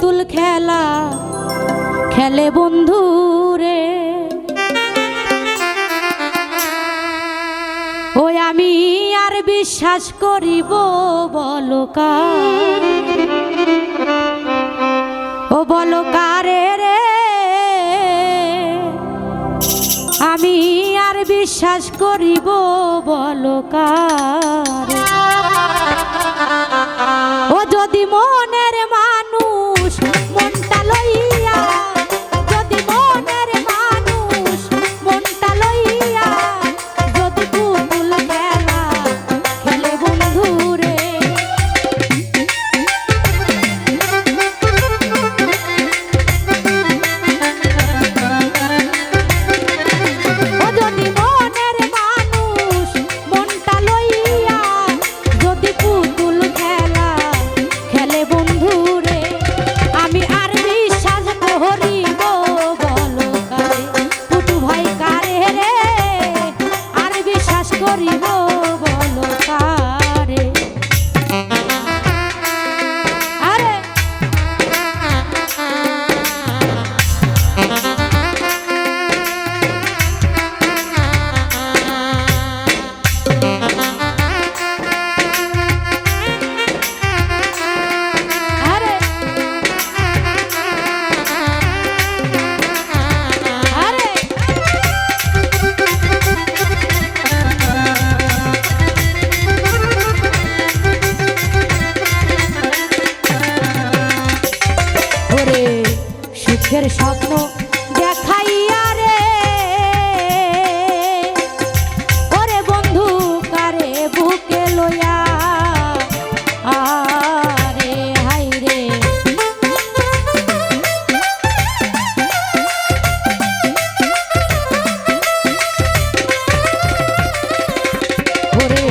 পুতুল খেলা খেলে বন্ধু রে। ওই আমি আর বিশ্বাস করিব বলো কার ও বলো কারে রে। আমি আর বিশ্বাস করিব বলকার ও যদি মনের স্বপ্ন দেখাইয়া রে। ওরে বন্ধু কারে বুকে লইয়া? আরে হাই রে। ওরে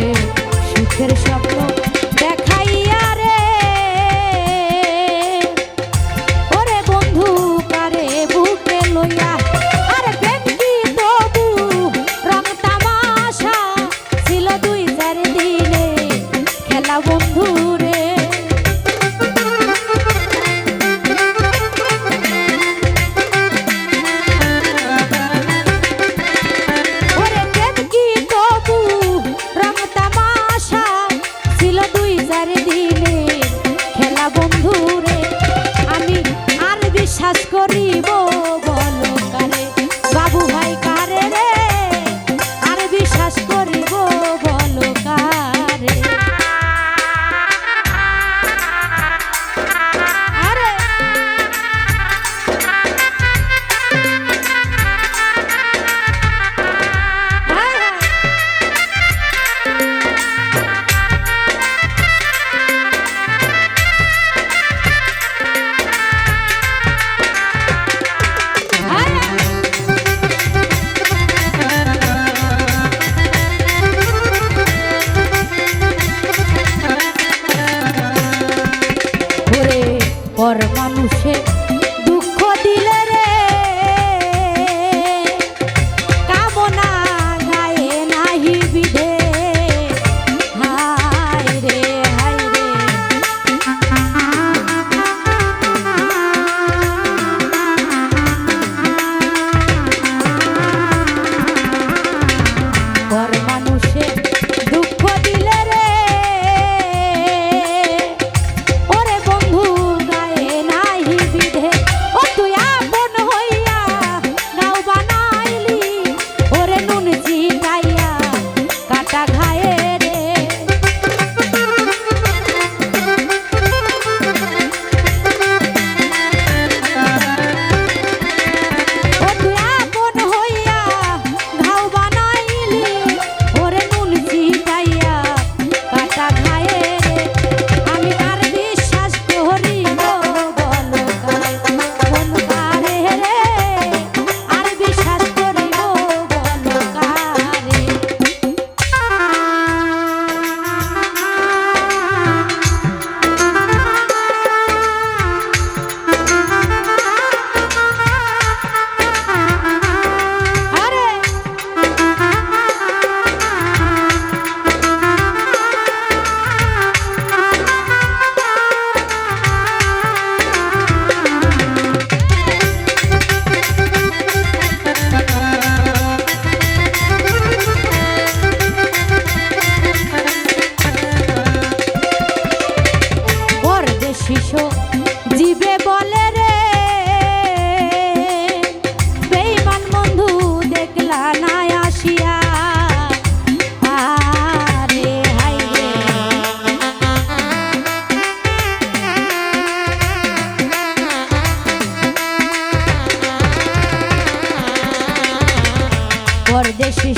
পরদেশি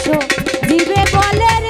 দিবে বলে